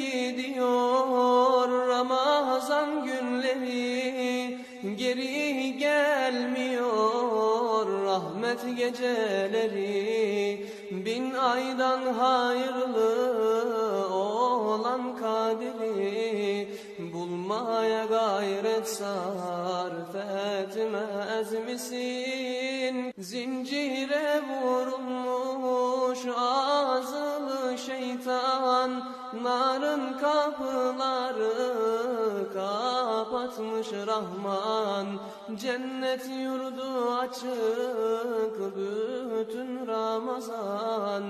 gidiyor Ramazan günleri geri gelmiyor Rahmet geceleri bin aydan hayırlı olan kaderi Bulmaya gayret sarf etmez misin? Zincire vurulmuş azılı şeytan Narın kapıları kapatmış Rahman. Cennet yurdu açık bütün Ramazan.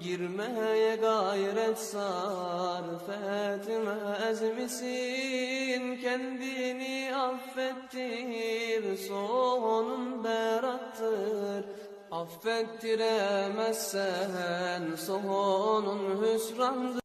Girmeye gayret sarf etmez misin? Kendini affettir sonun berattır Affettiremezsen sonun hüsrandır